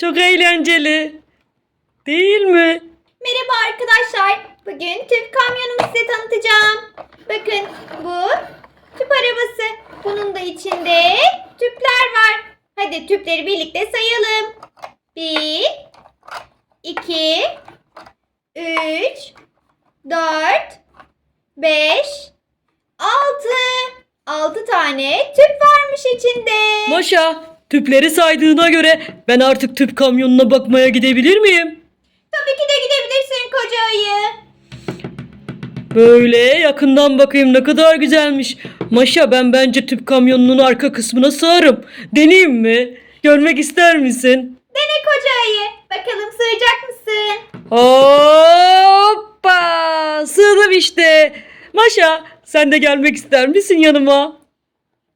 Çok eğlenceli. Değil mi? Merhaba arkadaşlar. Bugün tüp kamyonumu size tanıtacağım. Bakın bu tüp arabası. Bunun da içinde tüpler var. Hadi tüpleri birlikte sayalım. 1 2 3 4 5 6 6 tane tüp varmış içinde. Maşa, tüpleri saydığına göre ben artık tüp kamyonuna bakmaya gidebilir miyim? Tabii ki de gidebilirsin koca ayı. Böyle yakından bakayım ne kadar güzelmiş. Maşa ben bence tüp kamyonunun arka kısmına sığarım. Deneyeyim mi? Görmek ister misin? Dene koca ayı. Bakalım sığacak mısın? Hoppa! Sığdım işte. Maşa sen de gelmek ister misin yanıma?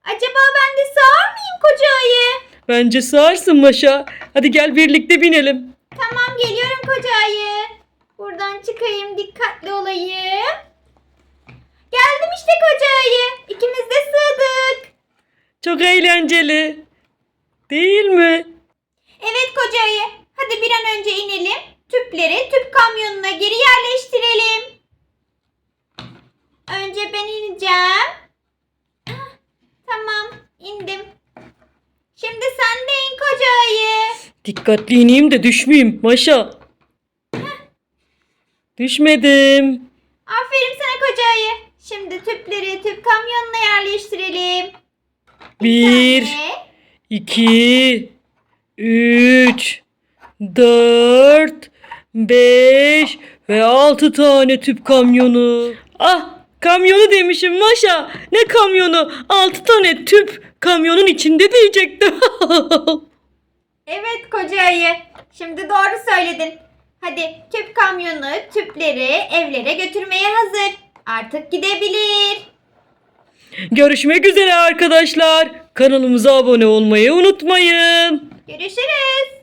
Acaba ben de sığar koca ayı? Bence sığarsın Maşa. Hadi gel birlikte binelim. Tamam geliyorum koca ayı. Buradan çıkayım dikkatli olayım. Geldim işte koca ayı. İkimiz de sığdık. Çok eğlenceli. Değil mi? Evet koca ayı. Hadi bir an önce inelim. Tüpleri tüp kamyonuna geri yerleştirelim. Önce ben ineceğim. Ah, Tamam indim. Şimdi sen de in koca ayı. Dikkatli ineyim de düşmeyeyim Maşa. Düşmedim. Aferin sana koca ayı. Şimdi tüpleri tüp kamyonuna yerleştirelim. Bir, tane. iki, üç, dört, beş ve altı tane tüp kamyonu. Ah kamyonu demişim Maşa. Ne kamyonu? Altı tane tüp kamyonun içinde diyecektim. Evet koca ayı. Şimdi doğru söyledin. Hadi tüp kamyonu tüpleri evlere götürmeye hazır. Artık gidebilir. Görüşmek üzere arkadaşlar. Kanalımıza abone olmayı unutmayın. Görüşürüz.